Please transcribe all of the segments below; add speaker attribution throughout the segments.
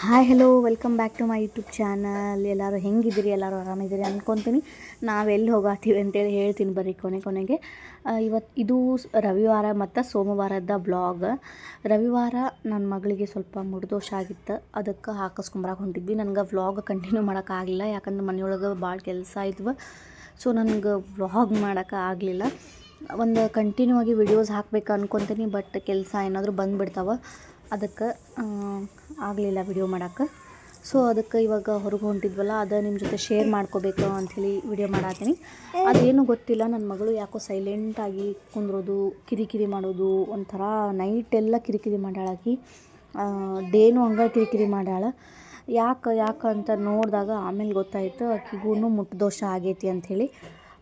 Speaker 1: Hi hello welcome back to my YouTube channel ಎಲ್ಲರೂ ಹೆಂಗಿದ್ದೀರಿ? ಎಲ್ಲರೂ ಆರಾಮಿದ್ದೀರಿ ಅಂದ್ಕೊತೀನಿ ನಾವೆಲ್ಲಿ ಹೋಗಾತೀವಿ ಅಂತೇಳಿ ಹೇಳ್ತೀನಿ ಬರ್ರಿ ಕೊನೆ ಕೊನೆಗೆ. ಇವತ್ತು ಇದು ರವಿವಾರ ಮತ್ತು ಸೋಮವಾರದ ಬ್ಲಾಗ್ ರವಿವಾರ ನನ್ನ ಮಗಳಿಗೆ ಸ್ವಲ್ಪ ಮುಡ್ದೋಷ ಆಗಿತ್ತು. ಅದಕ್ಕೆ ಹಾಕಿಸ್ಕೊಂಬರಕ್ಕೆ ಹೊಂಟಿದ್ವಿ ನನಗೆ ವ್ಲಾಗ್ ಕಂಟಿನ್ಯೂ ಮಾಡೋಕ್ಕಾಗಲಿಲ್ಲ ಯಾಕಂದ್ರೆ ಮನೆಯೊಳಗೆ ಭಾಳ ಕೆಲಸ ಇದ್ವು. ಸೊ ನನಗೆ ವ್ಲಾಗ್ ಮಾಡೋಕೆ ಆಗಲಿಲ್ಲ. ಒಂದು ಕಂಟಿನ್ಯೂ ಆಗಿ ವಿಡಿಯೋಸ್ ಹಾಕ್ಬೇಕು ಅನ್ಕೊತೀನಿ ಬಟ್ ಕೆಲಸ ಏನಾದರೂ ಬಂದುಬಿಡ್ತಾವೆ. ಅದಕ್ಕೆ ಆಗಲಿಲ್ಲ ವಿಡಿಯೋ ಮಾಡೋಕ್ಕೆ. ಸೊ ಅದಕ್ಕೆ ಇವಾಗ ಹೊರಗೆ ಹೊಂಟಿದ್ವಲ್ಲ, ಅದು ನಿಮ್ಮ ಜೊತೆ ಶೇರ್ ಮಾಡ್ಕೋಬೇಕು ಅಂಥೇಳಿ ವಿಡಿಯೋ ಮಾಡಾತೀನಿ. ಅದೇನು ಗೊತ್ತಿಲ್ಲ ನನ್ನ ಮಗಳು ಯಾಕೋ ಸೈಲೆಂಟಾಗಿ ಕುಂದ್ರೋದು, ಕಿರಿಕಿರಿ ಮಾಡೋದು, ಒಂಥರ ನೈಟ್ ಎಲ್ಲ ಕಿರಿಕಿರಿ ಮಾಡಾಳಾಕಿ ಡೇನು ಹಂಗೆ ಕಿರಿಕಿರಿ ಮಾಡ್ಯಾಳ. ಯಾಕೆ ಯಾಕೆ ಅಂತ ನೋಡಿದಾಗ ಆಮೇಲೆ ಗೊತ್ತಾಯಿತು ಆಕಿಗೂ ಮುಟ್ಟದೋಷ ಆಗೈತಿ ಅಂಥೇಳಿ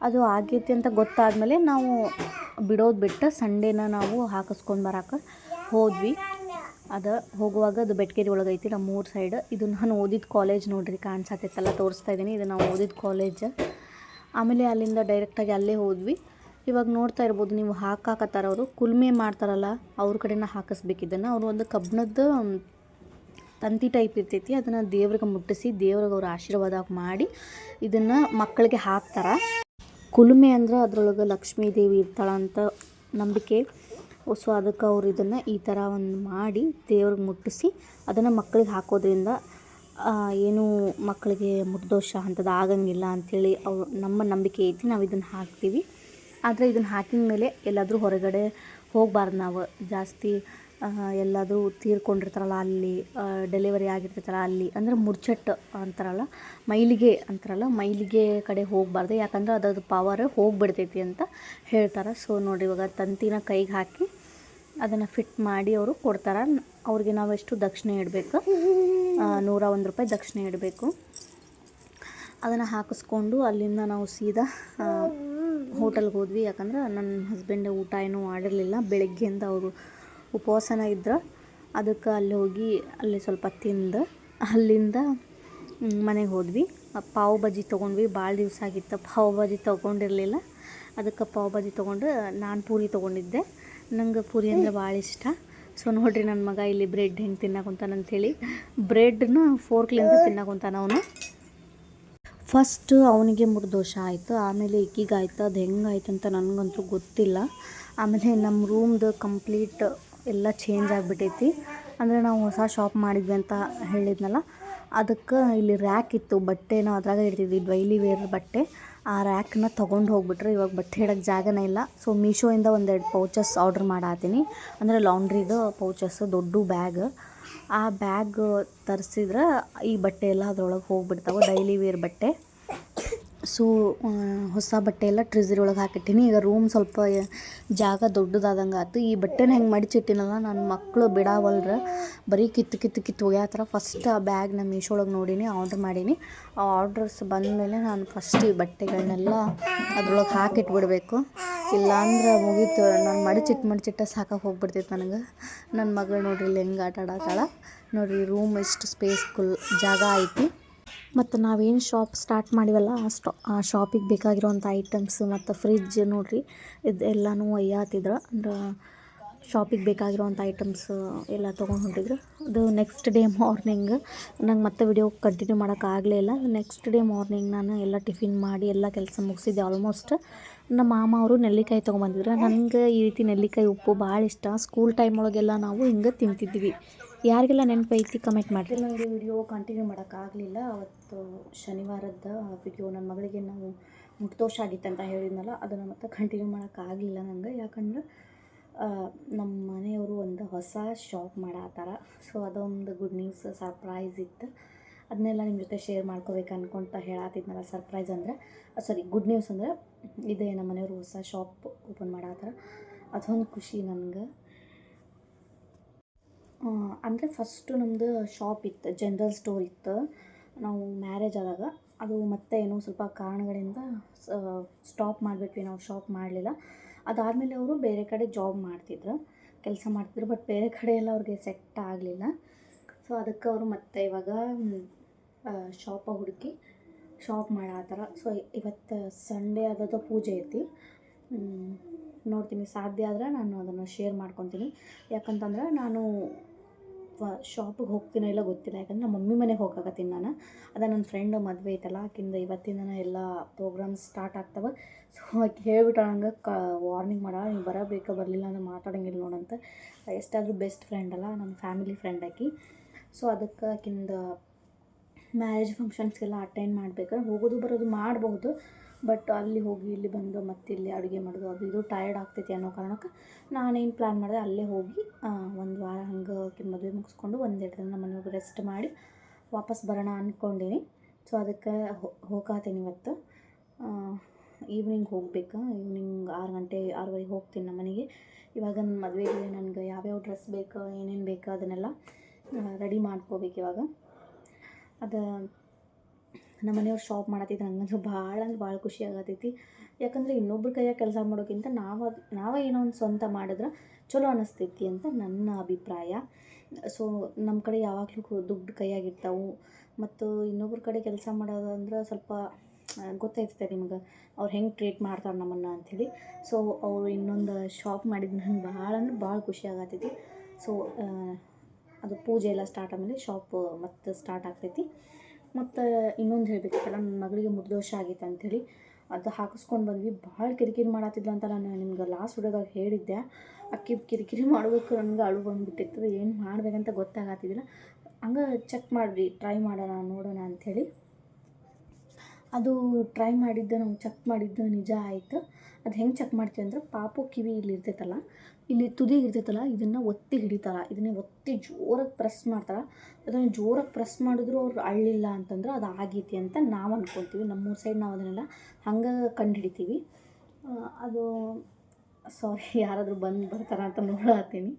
Speaker 1: ಅದು ಆಗೈತಿ ಅಂತ ಗೊತ್ತಾದಮೇಲೆ ನಾವು ಬಿಡೋದು ಬಿಟ್ಟು ಸಂಡೇನ ನಾವು ಹಾಕಿಸ್ಕೊಂಡು ಬರಕ್ಕೆ ಹೋದ್ವಿ. ಅದು ಹೋಗುವಾಗ ಅದು ಬೆಟ್ಕೇರಿ ಒಳಗೆ ಐತಿ ನಮ್ಮ ಮೂರು ಸೈಡ್ ಇದು ನಾನು ಓದಿದ ಕಾಲೇಜ್ ನೋಡ್ರಿ ಕಾಣಿಸತ್ತೈತಲ್ಲ ತೋರಿಸ್ತಾ ಇದ್ದೀನಿ ಇದು ನಾವು ಓದಿದ ಕಾಲೇಜ್ ಆಮೇಲೆ ಅಲ್ಲಿಂದ ಡೈರೆಕ್ಟಾಗಿ ಅಲ್ಲೇ ಹೋದ್ವಿ. ಇವಾಗ ನೋಡ್ತಾ ಇರ್ಬೋದು, ನೀವು ಹಾಕಾಕತ್ತಾರ ಅವರು. ಕುಲ್ಮೆ ಮಾಡ್ತಾರಲ್ಲ, ಅವ್ರ ಕಡೆನ ಹಾಕಿಸ್ಬೇಕಿದ್ದನ್ನು. ಅವರು ಒಂದು ಕಬ್ಬಿಣದ ತಂತಿ ಟೈಪ್ ಇರ್ತೈತಿ. ಅದನ್ನು ದೇವ್ರಿಗೆ ಮುಟ್ಟಿಸಿ, ದೇವ್ರಿಗೆ ಅವ್ರ ಆಶೀರ್ವಾದ ಮಾಡಿ ಇದನ್ನು ಮಕ್ಕಳಿಗೆ ಹಾಕ್ತಾರೆ. ಕುಲುಮೆ ಅಂದ್ರೆ ಅದರೊಳಗೆ ಲಕ್ಷ್ಮೀ ದೇವಿ ಇರ್ತಾಳಂತ ನಂಬಿಕೆ. ಸೊ ಅದಕ್ಕೆ ಅವ್ರು ಇದನ್ನು ಈ ಥರ ಒಂದು ಮಾಡಿ ದೇವ್ರಿಗೆ ಮುಟ್ಟಿಸಿ ಅದನ್ನು ಮಕ್ಕಳಿಗೆ ಹಾಕೋದ್ರಿಂದ ಏನು ಮಕ್ಕಳಿಗೆ ಮುಟ್ದೋಷ ಅಂಥದ್ದು ಆಗಂಗಿಲ್ಲ ಅಂಥೇಳಿ ಅವ್ರು ನಮ್ಮ ನಂಬಿಕೆ ಐತಿ, ನಾವು ಇದನ್ನು ಹಾಕ್ತೀವಿ. ಆದರೆ ಇದನ್ನು ಹಾಕಿದ ಮೇಲೆ ಎಲ್ಲಾದರೂ ಹೊರಗಡೆ ಹೋಗಬಾರ್ದು ನಾವು. ಜಾಸ್ತಿ ಎಲ್ಲಾದರೂ ತೀರ್ಕೊಂಡಿರ್ತಾರಲ್ಲ ಅಲ್ಲಿ ಡೆಲಿವರಿ ಆಗಿರ್ತೈತಲ್ಲ ಅಲ್ಲಿ, ಅಂದರೆ ಮುರ್ಚಟ್ಟು ಅಂತಾರಲ್ಲ, ಮೈಲಿಗೆ ಅಂತಾರಲ್ಲ, ಮೈಲಿಗೆ ಕಡೆ ಹೋಗಬಾರ್ದು. ಯಾಕಂದ್ರೆ ಅದರದ್ದು ಪವರ್ ಹೋಗಿಬಿಡ್ತೈತಿ ಅಂತ ಹೇಳ್ತಾರೆ. ಸೊ ನೋಡಿ ಇವಾಗ ತಂತಿನ ಕೈಗೆ ಹಾಕಿ ಅದನ್ನು ಫಿಟ್ ಮಾಡಿ ಅವರು ಕೊಡ್ತಾರೆ. ಅವ್ರಿಗೆ ನಾವು ಎಷ್ಟು ದಕ್ಷಿಣೆ ಇಡಬೇಕು? ನೂರ ಒಂದು ರೂಪಾಯಿ ದಕ್ಷಿಣೆ ಇಡಬೇಕು. ಅದನ್ನು ಹಾಕಿಸ್ಕೊಂಡು ಅಲ್ಲಿಂದ ನಾವು ಸೀದಾ ಹೋಟೆಲ್ಗೆ ಹೋದ್ವಿ. ಯಾಕಂದ್ರೆ ನನ್ನ ಹಸ್ಬೆಂಡ್ ಊಟ ಏನೂ ಮಾಡಿರಲಿಲ್ಲ. ಬೆಳಗ್ಗೆಯಿಂದ ಅವರು ಉಪವಾಸನ ಇದ್ರು. ಅದಕ್ಕೆ ಅಲ್ಲಿ ಹೋಗಿ ಅಲ್ಲಿ ಸ್ವಲ್ಪ ತಿಂದು ಅಲ್ಲಿಂದ ಮನೆಗೆ ಹೋದ್ವಿ. ಪಾವ್ ಬಜ್ಜಿ ತೊಗೊಂಡ್ವಿ. ಭಾಳ ದಿವಸ ಆಗಿತ್ತು. ಪಾವ್ ಬಜ್ಜಿ ತೊಗೊಂಡಿರಲಿಲ್ಲ. ಅದಕ್ಕೆ ಪಾವ್ ಬಜ್ಜಿ ತೊಗೊಂಡು ನಾನು ಪೂರಿ ತೊಗೊಂಡಿದ್ದೆ. ನಂಗೆ ಪೂರಿ ಅಂದರೆ ಭಾಳ ಇಷ್ಟ. ಸೊ ನೋಡ್ರಿ ನನ್ನ ಮಗ ಇಲ್ಲಿ ಬ್ರೆಡ್ ಹೆಂಗೆ ತಿನ್ನಕೊಂತಾನಂಥೇಳಿ ಬ್ರೆಡ್ನ ಫೋರ್ಕ್ಲಿಂದ ತಿನ್ನಕೊಂತಾನ ಅವನು. ಫಸ್ಟ್ ಅವನಿಗೆ ಮುರ್ದೋಷ ಆಯಿತು. ಆಮೇಲೆ ಇಕ್ಕಿಗಾಯ್ತು ಅದು ಹೆಂಗಾಯ್ತು ಅಂತ ನನಗಂತೂ ಗೊತ್ತಿಲ್ಲ. ಆಮೇಲೆ ನಮ್ಮ ರೂಮ್ದು ಕಂಪ್ಲೀಟ್ ಎಲ್ಲ ಚೇಂಜ್ ಆಗಿಬಿಟ್ಟೈತಿ ಅಂದರೆ ನಾವು ಹೊಸ ಶಾಪ್ ಮಾಡಿದ್ವಿ ಅಂತ ಹೇಳಿದ್ನಲ್ಲ ಅದಕ್ಕೆ ಇಲ್ಲಿ ರ್ಯಾಕ್ ಇತ್ತು, ಬಟ್ಟೆನ ಅದ್ರಾಗ ಇಡ್ತಿದ್ವಿ ಡೈಲಿ ವೇರ್ ಬಟ್ಟೆ. ಆ ರ್ಯಾಕ್ನ ತೊಗೊಂಡು ಹೋಗ್ಬಿಟ್ರೆ, ಇವಾಗ ಬಟ್ಟೆ ಇಡೋಕ್ಕೆ ಜಾಗನೇ ಇಲ್ಲ. ಸೊ ಮೀಶೋಯಿಂದ ಒಂದೆರಡು ಪೌಚಸ್ ಆರ್ಡ್ರ್ ಮಾಡಾತೀನಿ. ಅಂದರೆ ಲಾಂಡ್ರಿದು ಪೌಚಸ್ ದೊಡ್ಡ ಬ್ಯಾಗ್ ಆ ಬ್ಯಾಗ್ ತರಿಸಿದ್ರೆ ಈ ಬಟ್ಟೆ ಎಲ್ಲ ಅದ್ರೊಳಗೆ ಹೋಗ್ಬಿಡ್ತಾವೆ ಡೈಲಿ ವೇರ್ ಬಟ್ಟೆ. ಸೊ ಹೊಸ ಬಟ್ಟೆ ಎಲ್ಲ ಟ್ರಿಜರಿ ಒಳಗೆ ಹಾಕಿಟ್ಟೀನಿ. ಈಗ ರೂಮ್ ಸ್ವಲ್ಪ ಜಾಗ ದೊಡ್ಡದಾದಂಗೆ ಆಯ್ತು ಈ ಬಟ್ಟೆನ ಹೆಂಗೆ ಮಡಿಚಿಟ್ಟಿನಲ್ಲ ನನ್ನ ಮಕ್ಕಳು ಬಿಡಾವಲ್ರ, ಬರೀ ಕಿತ್ತು ಕಿತ್ತು ಕಿತ್ತು ಒಗ್ಯಾತರ ಫಸ್ಟ್ ಆ ನಮ್ಮ ಮೀಶೋ ಒಳಗೆ ನೋಡೀನಿ ಆರ್ಡ್ರ್ ಮಾಡೀನಿ. ಆ ಆರ್ಡ್ರಸ್ ಬಂದಮೇಲೆ ನಾನು ಫಸ್ಟ್ ಈ ಬಟ್ಟೆಗಳನ್ನೆಲ್ಲ ಅದ್ರೊಳಗೆ ಹಾಕಿಟ್ಬಿಡ್ಬೇಕು. ಇಲ್ಲಾಂದ್ರೆ ಮುಗೀತು. ನಾನು ಮಡಿಚಿಟ್ಟು ಮಡಿಚಿಟ್ಟ ಸಾಕಾಗಿ ಹೋಗ್ಬಿಡ್ತೈತೆ ನನಗೆ. ನನ್ನ ಮಗಳು ನೋಡ್ರಿ, ಇಲ್ಲಿ ಹೆಂಗೆ ಆಟ ಆಡತ್ತಾಳ ನೋಡ್ರಿ ರೂಮ್ ಎಷ್ಟು ಸ್ಪೇಸ್ಫುಲ್ ಜಾಗ ಐತಿ. ಮತ್ತು ನಾವೇನು ಶಾಪ್ ಸ್ಟಾರ್ಟ್ ಮಾಡಿವಲ್ಲ, ಆ ಸ್ಟಾ ಆ ಶಾಪಿಗೆ ಬೇಕಾಗಿರುವಂಥ ಐಟಮ್ಸ್ ಮತ್ತು ಫ್ರಿಜ್ ನೋಡ್ರಿ ಇದೆಲ್ಲನೂ ಒಯ್ಯಾತಿದ್ರು. ಅಂದ್ರೆ ಶಾಪಿಗೆ ಬೇಕಾಗಿರುವಂಥ ಐಟಮ್ಸ್ ಎಲ್ಲ ತೊಗೊಂಡು ಹೊಂಟಿದ್ರು. ಅದು ನೆಕ್ಸ್ಟ್ ಡೇ ಮಾರ್ನಿಂಗ್ ನಂಗೆ ಮತ್ತೆ ವಿಡಿಯೋ ಕಂಟಿನ್ಯೂ ಮಾಡೋಕ್ಕಾಗಲೇ ಇಲ್ಲ. ನೆಕ್ಸ್ಟ್ ಡೇ ಮಾರ್ನಿಂಗ್ ನಾನು ಎಲ್ಲ ಟಿಫಿನ್ ಮಾಡಿ ಎಲ್ಲ ಕೆಲಸ ಮುಗಿಸಿದ್ದೆ ಆಲ್ಮೋಸ್ಟ್ ನಮ್ಮ ಮಾಮ ಅವರು ನೆಲ್ಲಿಕಾಯಿ ತೊಗೊಂಬಂದಿದ್ರು. ನನಗೆ ಈ ರೀತಿ ನೆಲ್ಲಿಕಾಯಿ ಉಪ್ಪು ಭಾಳ ಇಷ್ಟ. ಸ್ಕೂಲ್ ಟೈಮ್ ಒಳಗೆಲ್ಲ ನಾವು ಹಿಂಗೆ ತಿಂತಿದ್ವಿ. ಯಾರಿಗೆಲ್ಲ ನೆನಪೈತಿ ಕಮೆಂಟ್ ಮಾಡಿರಿ. ನನಗೆ ವಿಡಿಯೋ ಕಂಟಿನ್ಯೂ ಮಾಡೋಕ್ಕಾಗಲಿಲ್ಲ ಅವತ್ತು ಶನಿವಾರದ ವಿಡಿಯೋ ನನ್ನ ಮಗಳಿಗೆ ನಾವು ಮುಟ್ದೋಷ ಆಗಿತ್ತು ಅಂತ ಹೇಳಿದ್ನಲ್ಲ, ಅದನ್ನು ಮತ್ತೆ ಕಂಟಿನ್ಯೂ ಮಾಡೋಕ್ಕಾಗಲಿಲ್ಲ ನನಗೆ ಯಾಕಂದ್ರೆ ನಮ್ಮ ಮನೆಯವರು ಒಂದು ಹೊಸ ಶಾಪ್ ಮಾಡತ್ತಾರ. ಸೊ ಅದೊಂದು ಗುಡ್ ನ್ಯೂಸ್ ಸರ್ಪ್ರೈಸ್ ಇತ್ತು. ಅದನ್ನೆಲ್ಲ ನಿಮ್ಮ ಜೊತೆ ಶೇರ್ ಮಾಡ್ಕೋಬೇಕು ಅನ್ಕೊಂತ ಹೇಳತ್ತಿದ್ನಲ್ಲ ಸರ್ಪ್ರೈಸ್ ಅಂದರೆ ಸಾರಿ ಗುಡ್ ನ್ಯೂಸ್ ಅಂದರೆ ಇದೆ ನಮ್ಮ ಮನೆಯವರು ಹೊಸ ಶಾಪ್ ಓಪನ್ ಮಾಡತ್ತಾರ ಅದೊಂದು ಖುಷಿ ನನಗೆ. ಅಂದರೆ ಫಸ್ಟು ನಮ್ಮದು ಶಾಪ್ ಇತ್ತು ಜನರಲ್ ಸ್ಟೋರ್ ಇತ್ತು. ನಾವು ಮ್ಯಾರೇಜ್ ಆದಾಗ. ಅದು ಮತ್ತೆ ಏನೋ ಸ್ವಲ್ಪ ಕಾರಣಗಳಿಂದ ಸ್ಟಾಪ್ ಮಾಡಿಬಿಟ್ವಿ ನಾವು ಶಾಪ್ ಮಾಡಲಿಲ್ಲ. ಅದಾದಮೇಲೆ ಅವರು ಬೇರೆ ಕಡೆ ಜಾಬ್ ಮಾಡ್ತಿದ್ರು. ಕೆಲಸ ಮಾಡ್ತಿದ್ರು ಬಟ್ ಬೇರೆ ಕಡೆ ಎಲ್ಲ ಅವ್ರಿಗೆ ಸೆಟ್ ಆಗಲಿಲ್ಲ. ಸೊ ಅದಕ್ಕೆ ಅವರು ಮತ್ತೆ ಇವಾಗ ಶಾಪ ಹುಡುಕಿ ಶಾಪ್ ಮಾಡತ್ತಾರ ಸೊ ಇವತ್ತು ಸಂಡೇ ಆದದ್ದು ಪೂಜೆ ಐತಿ. ನೋಡ್ತೀನಿ. ಸಾಧ್ಯ ಆದರೆ ನಾನು ಅದನ್ನು ಶೇರ್ ಮಾಡ್ಕೊತೀನಿ. ಯಾಕಂತಂದ್ರೆ ನಾನು ಶಾಪಿಗೆ ಹೋಗ್ತೀನೋ ಇಲ್ಲ ಗೊತ್ತಿಲ್ಲ. ಯಾಕಂದ್ರೆ ನಮ್ಮ ಮಮ್ಮಿ ಮನೆಗೆ ಹೋಗಕತ್ತೀನಿ ನಾನು. ಅದ ನನ್ನ ಫ್ರೆಂಡ್ ಮದುವೆ ಐತಲ್ಲ, ಆಕಿಂದ ಇವತ್ತಿಂದನೇ ಎಲ್ಲ ಪ್ರೋಗ್ರಾಮ್ಸ್ ಸ್ಟಾರ್ಟ್ ಆಗ್ತವೆ. ಸೊ ಆಕೆ ಹೇಳ್ಬಿಟ್ಟಾಳ ಹಂಗೆ, ಕ ವಾರ್ನಿಂಗ್ ಮಾಡ. ನೀವು ಬರಬೇಕು, ಬರಲಿಲ್ಲ ಅಂದ್ರೆ ಮಾತಾಡಂಗಿಲ್ಲ ನೋಡಂತ ಎಷ್ಟಾದರೂ ಬೆಸ್ಟ್ ಫ್ರೆಂಡ್ ಅಲ್ಲ ನನ್ನ ಫ್ಯಾಮಿಲಿ ಫ್ರೆಂಡ್ ಆಕಿ. ಸೊ ಅದಕ್ಕೆ ಆಕಿಂದ ಮ್ಯಾರೇಜ್ ಫಂಕ್ಷನ್ಸ್ಗೆಲ್ಲ ಅಟೆಂಡ್ ಮಾಡಬೇಕಾದ್ರೆ ಹೋಗೋದು ಬರೋದು ಮಾಡಬಹುದು ಬಟ್ ಅಲ್ಲಿ ಹೋಗಿ ಇಲ್ಲಿ ಬಂದು ಮತ್ತೆ ಇಲ್ಲಿ ಅಡುಗೆ ಮಾಡೋದು ಅದು ಇದು ಟಯರ್ಡ್ ಆಗ್ತೈತಿ ಅನ್ನೋ ಕಾರಣಕ್ಕೆ ನಾನೇನು ಪ್ಲ್ಯಾನ್ ಮಾಡಿದೆ ಅಲ್ಲೇ ಹೋಗಿ ಒಂದು ವಾರ ಹಂಗೆ ಮದುವೆ ಮುಗಿಸ್ಕೊಂಡು ಒಂದೆರಡು ದಿನ ಮನೆಯಾಗ ರೆಸ್ಟ್ ಮಾಡಿ ವಾಪಸ್ ಬರೋಣ ಅಂದ್ಕೊಂಡೀನಿ ಸೊ ಅದಕ್ಕೆ ಹೋಗಾತೀನಿ ಇವತ್ತು. ಈವ್ನಿಂಗ್ ಹೋಗ್ಬೇಕು? ಈವ್ನಿಂಗ್ ಆರು ಗಂಟೆ, ಆರೂವರೆಗೆ ಹೋಗ್ತೀನಿ ನಮ್ಮ ಮನೆಗೆ. ಇವಾಗ ನನ್ನ ಮದುವೆಗೆ ನನಗೆ ಯಾವ್ಯಾವ ಡ್ರೆಸ್ ಬೇಕು, ಏನೇನು ಬೇಕು ಅದನ್ನೆಲ್ಲ ರೆಡಿ ಮಾಡ್ಕೋಬೇಕು ಇವಾಗ. ಅದು ನಮ್ಮ ಮನೆಯವ್ರು ಶಾಪ್ ಮಾಡತ್ತಿದ್ರು ನನಗಂತೂ ಭಾಳ ಅಂದ್ರೆ ಭಾಳ ಖುಷಿ ಆಗತ್ತೈತಿ ಯಾಕಂದ್ರೆ ಇನ್ನೊಬ್ರ ಕೈಯಾಗ ಕೆಲಸ ಮಾಡೋಕ್ಕಿಂತ ನಾವು, ನಾವೇ ಏನೋ ಒಂದು ಸ್ವಂತ ಮಾಡಿದ್ರೆ ಚಲೋ ಅನ್ನಿಸ್ತೈತಿ ಅಂತ ನನ್ನ ಅಭಿಪ್ರಾಯ. ಸೊ ನಮ್ಮ ಕಡೆ ಯಾವಾಗಲೂ ದುಡ್ಡು ಕೈಯಾಗಿರ್ತಾವೆ ಮತ್ತು ಇನ್ನೊಬ್ರ ಕಡೆ ಕೆಲಸ ಮಾಡೋದಂದ್ರೆ ಸ್ವಲ್ಪ ಗೊತ್ತಾಯ್ತದೆ ನಿಮ್ಗೆ. ಅವ್ರು ಹೆಂಗೆ ಟ್ರೀಟ್ ಮಾಡ್ತಾರೆ ನಮ್ಮನ್ನು ಅಂಥೇಳಿ ಸೊ ಅವರು ಇನ್ನೊಂದು ಶಾಪ್ ಮಾಡಿದ್ದು ನಂಗೆ ಭಾಳ ಅಂದ್ರೆ ಭಾಳ ಖುಷಿ ಆಗತ್ತೈತಿ ಸೊ ಅದು ಪೂಜೆ ಎಲ್ಲ ಸ್ಟಾರ್ಟ್ ಆದಮೇಲೆ ಶಾಪ್ ಮತ್ತೆ ಸ್ಟಾರ್ಟ್ ಆಗ್ತೈತಿ. ಮತ್ತು ಇನ್ನೊಂದು ಹೇಳಬೇಕಿತ್ತಲ್ಲ ನನ್ನ ಮಗಳಿಗೆ ಮುದ್ದೋಷ ಆಗಿತ್ತು ಅಂಥೇಳಿ ಅದು ಹಾಕಿಸ್ಕೊಂಡು ಬಂದ್ವಿ. ಭಾಳ ಕಿರಿಕಿರಿ ಮಾಡತ್ತಿದ್ಲು ಅಂತ ನಾನು ನಿಮ್ಗೆ ಲಾಸ್ಟ್ ವಿಡಿಯೋದಾಗ ಹೇಳಿದ್ದೆ. ಅಕ್ಕಿ ಕಿರಿಕಿರಿ ಮಾಡಬೇಕು ನನಗೆ ಅಳು ಬಂದುಬಿಟ್ಟಿತ್ತು. ಏನು ಮಾಡಬೇಕಂತ ಗೊತ್ತಾಗತ್ತಿದ್ದಿಲ್ಲ ಹಂಗೆ ಚೆಕ್ ಮಾಡಿರಿ ಟ್ರೈ ಮಾಡೋಣ, ನೋಡೋಣ ಅಂಥೇಳಿ ಅದು ಟ್ರೈ ಮಾಡಿದ್ದು, ನಾವು ಚೆಕ್ ಮಾಡಿದ್ದು ನಿಜ ಆಯಿತು. ಅದು ಹೆಂಗೆ ಚೆಕ್ ಮಾಡ್ತೀವಿ ಅಂದ್ರೆ ಪಾಪು ಕಿವಿ ಇಲ್ಲಿ ಇರ್ತೈತಲ್ಲ ಇಲ್ಲಿ ತುದಿ ಇರ್ತೈತಲ್ಲ ಇದನ್ನು ಒತ್ತಿ ಹಿಡಿತಾರೆ. ಇದನ್ನೇ ಒತ್ತಿ ಜೋರಾಗಿ ಪ್ರೆಸ್ ಮಾಡ್ತಾರೆ. ಅದನ್ನು ಜೋರಾಗಿ ಪ್ರೆಸ್ ಮಾಡಿದ್ರು ಅವ್ರು ಅಳ್ಳಿಲ್ಲ ಅಂತಂದ್ರೆ ಅದು ಆಗೈತಿ ಅಂತ ನಾವು ಅಂದ್ಕೊಳ್ತೀವಿ ನಮ್ಮೂರ ಸೈಡ್ ನಾವು ಅದನ್ನೆಲ್ಲ ಹಂಗೆ ಕಂಡುಹಿಡಿತೀವಿ. ಅದು ಸಾರಿ ಯಾರಾದರೂ ಬಂದು ಬರ್ತಾರ ಅಂತ ನೋಡತ್ತೀನಿ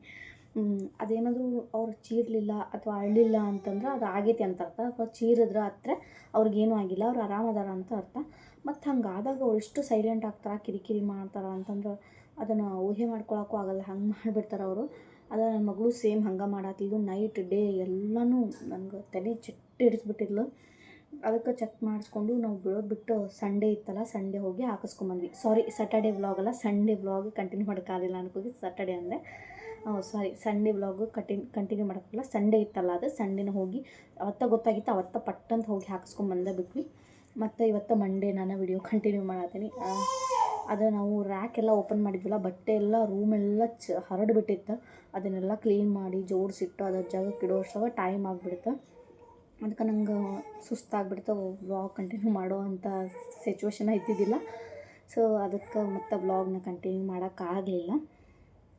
Speaker 1: ಅದೇನಾದರೂ ಅವ್ರು ಚೀರಲಿಲ್ಲ ಅಥವಾ ಅಳ್ಳಿಲ್ಲ ಅಂತಂದ್ರೆ ಅದು ಆಗೈತಿ ಅಂತ ಅರ್ಥ. ಅಥವಾ ಚೀರಿದ್ರೆ ಹತ್ರ ಅವ್ರಿಗೇನೂ ಆಗಿಲ್ಲ, ಅವ್ರು ಆರಾಮದಾರ ಅಂತ ಅರ್ಥ. ಮತ್ತು ಹಂಗಾದಾಗ ಅವ್ರು ಎಷ್ಟು ಸೈಲೆಂಟ್ ಆಗ್ತಾರೆ, ಕಿರಿಕಿರಿ ಮಾಡ್ತಾರೆ ಅಂತಂದ್ರೆ ಅದನ್ನು ಊಹೆ ಮಾಡ್ಕೊಳಕ್ಕೂ ಆಗಲ್ಲ, ಹಂಗೆ ಮಾಡಿಬಿಡ್ತಾರೆ ಅವರು. ಅದು ನನ್ನ ಮಗಳು ಸೇಮ್ ಹಂಗೆ ಮಾಡತ್ತಿದ್ಲು ನೈಟ್ ಡೇ ಎಲ್ಲನೂ ನನಗೆ ತಲೆ ಚಿಟ್ಟು ಹಿಡಿಸ್ಬಿಟ್ಟಿದ್ಲು. ಅದಕ್ಕೆ ಚೆಕ್ ಮಾಡಿಸ್ಕೊಂಡು ನಾವು ಬಿಡೋದು ಬಿಟ್ಟು ಸಂಡೇ ಇತ್ತಲ್ಲ ಸಂಡೇ ಹೋಗಿ ಹಾಕಿಸ್ಕೊಂಬಂದ್ವಿ ಸಾರಿ ಸ್ಯಾಟರ್ಡೇ ವ್ಲಾಗ್ ಅಲ್ಲ ಸಂಡೇ ವ್ಲಾಗ್ ಕಂಟಿನ್ಯೂ ಮಾಡೋಕ್ಕಾಗಲಿಲ್ಲ ಅನ್ಕೋಗಿ ಸ್ಯಾಟರ್ಡೇ ಅಂದೆ. ಸಾರಿ ಸಂಡೇ ವ್ಲಾಗು ಕಟಿನ್ ಕಂಟಿನ್ಯೂ ಮಾಡೋಕ್ಕಲ್ಲ ಸಂಡೇ ಇತ್ತಲ್ಲ ಅದು ಸಂಡೇನ ಹೋಗಿ ಅವತ್ತ ಗೊತ್ತಾಗಿತ್ತು, ಅವತ್ತ ಪಟ್ಟಂತ ಹೋಗಿ ಹಾಕಿಸ್ಕೊಂಡ್ಬಂದೇ ಬಿಟ್ವಿ. ಮತ್ತು ಇವತ್ತು ಮಂಡೇ ನಾನು ವಿಡಿಯೋ ಕಂಟಿನ್ಯೂ ಮಾಡತ್ತೀನಿ ಅದು ನಾವು ರ್ಯಾಕ್ ಎಲ್ಲ ಓಪನ್ ಮಾಡಿದ್ವಲ್ಲ, ಬಟ್ಟೆ ಎಲ್ಲ ರೂಮೆಲ್ಲ ಚ ಹರಡ್ಬಿಟ್ಟಿತ್ತು ಅದನ್ನೆಲ್ಲ ಕ್ಲೀನ್ ಮಾಡಿ ಜೋಡಿಸಿಟ್ಟು ಅದರ ಜಾಗಕ್ಕೆ ಇಡೋ ಟೈಮ್ ಆಗಿಬಿಡ್ತು ಅದಕ್ಕೆ ನಂಗೆ ಸುಸ್ತಾಗ್ಬಿಡ್ತು ವ್ಲಾಗ್ ಕಂಟಿನ್ಯೂ ಮಾಡೋ ಅಂಥ ಸಿಚುವೇಶನ್ ಇದ್ದಿದ್ದಿಲ್ಲ. ಸೊ ಅದಕ್ಕೆ ಮತ್ತೆ ವ್ಲಾಗ್ನ ಕಂಟಿನ್ಯೂ ಮಾಡೋಕ್ಕಾಗಲಿಲ್ಲ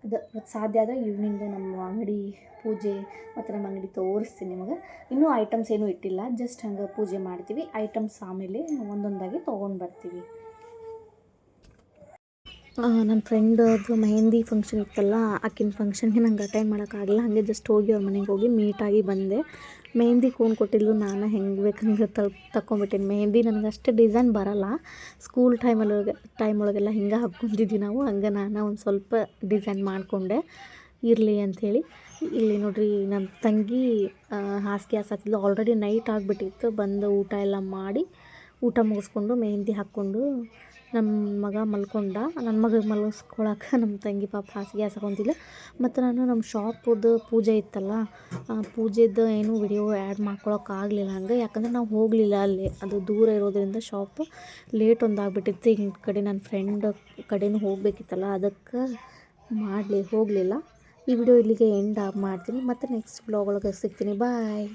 Speaker 1: ಅದು ಸಾಧ್ಯ ಆದರೆ ಈವ್ನಿಂಗ್ ನಮ್ಮ ಅಂಗಡಿ ಪೂಜೆ ಮತ್ತು ನಮ್ಮ ಅಂಗಡಿ ತೋರಿಸ್ತೀನಿ ನಿಮಗೆ. ಇನ್ನೂ ಐಟಮ್ಸ್ ಏನೂ ಇಟ್ಟಿಲ್ಲ ಜಸ್ಟ್ ಹಂಗೆ ಪೂಜೆ ಮಾಡ್ತೀವಿ. ಐಟಮ್ಸ್ ಆಮೇಲೆ ಒಂದೊಂದಾಗಿ ತೊಗೊಂಡು ಬರ್ತೀವಿ. ನನ್ನ ಫ್ರೆಂಡದು ಮೆಹಂದಿ ಫಂಕ್ಷನ್ ಇತ್ತಲ್ಲ, ಆಕಿನ ಫಂಕ್ಷನ್ಗೆ ನಂಗೆ ಅಟೆಂಡ್ ಮಾಡೋಕ್ಕಾಗಲ್ಲ ಹಾಗೆ ಜಸ್ಟ್ ಹೋಗಿ ಅವ್ರ ಮನೆಗೆ ಹೋಗಿ ಮೀಟಾಗಿ ಬಂದೆ. ಮೆಹಂದಿ ಕೋನ್ ಕೊಟ್ಟಿದ್ಲು ನಾನು, ಹೆಂಗೆ ಬೇಕಂಗೆ ತಗೊಂಬಿಟ್ಟೇನಿ ಮೆಹಂದಿ ನನಗೆ ಅಷ್ಟು ಡಿಸೈನ್ ಬರಲ್ಲ. ಸ್ಕೂಲ್ ಟೈಮಲ್ಲಿ ಟೈಮ್ ಒಳಗೆಲ್ಲ ಹಿಂಗೆ ಹಾಕ್ಕೊಂಡಿದ್ವಿ ನಾವು. ಹಂಗೆ ನಾನು ಒಂದು ಸ್ವಲ್ಪ ಡಿಸೈನ್ ಮಾಡಿಕೊಂಡೆ. ಇರಲಿ ಅಂಥೇಳಿ ಇಲ್ಲಿ ನೋಡಿರಿ ನಮ್ಮ ತಂಗಿ ಹಾಸಿಗೆ ಹಾಸಾಕಿದ್ಲು ಆಲ್ರೆಡಿ ನೈಟ್ ಆಗಿಬಿಟ್ಟಿತ್ತು. ಬಂದು ಊಟ ಎಲ್ಲ ಮಾಡಿ, ಊಟ ಮುಗಿಸ್ಕೊಂಡು ಮೆಹಂದಿ ಹಾಕ್ಕೊಂಡು ನಮ್ಮ ಮಗ ಮಲ್ಕೊಂಡ. ನನ್ನ ಮಗ ಮಲಗಿಸ್ಕೊಳಕ್ಕೆ ನಮ್ಮ ತಂಗಿ ಪಾಪ ಹಾಸಿಗೆ ಹಾಸ್ಕೊಂತಿಲ್ಲ ಮತ್ತು ನಾನು ನಮ್ಮ ಶಾಪದು ಪೂಜೆ ಇತ್ತಲ್ಲ ಪೂಜೆದು ಏನು ವಿಡಿಯೋ ಆ್ಯಡ್ ಮಾಡ್ಕೊಳಕ್ಕೆ ಆಗಲಿಲ್ಲ ಹಂಗೆ. ಯಾಕಂದ್ರೆ ನಾವು ಹೋಗಲಿಲ್ಲ ಅಲ್ಲಿ. ಅದು ದೂರ ಇರೋದರಿಂದ ಶಾಪ್ ಲೇಟ್ ಒಂದು ಆಗಿಬಿಟ್ಟಿತ್ತು ಕಡೆ ನನ್ನ ಫ್ರೆಂಡ್ ಕಡೆನೂ ಹೋಗಬೇಕಿತ್ತಲ್ಲ, ಅದಕ್ಕೆ ಮಾಡಲಿ, ಹೋಗಲಿಲ್ಲ. ಈ ವಿಡಿಯೋ ಇಲ್ಲಿಗೆ ಎಂಡ್ ಮಾಡ್ತೀನಿ. ಮತ್ತು ನೆಕ್ಸ್ಟ್ ಬ್ಲಾಗ್ ಒಳಗೆ ಸಿಗ್ತೀನಿ. ಬಾಯ್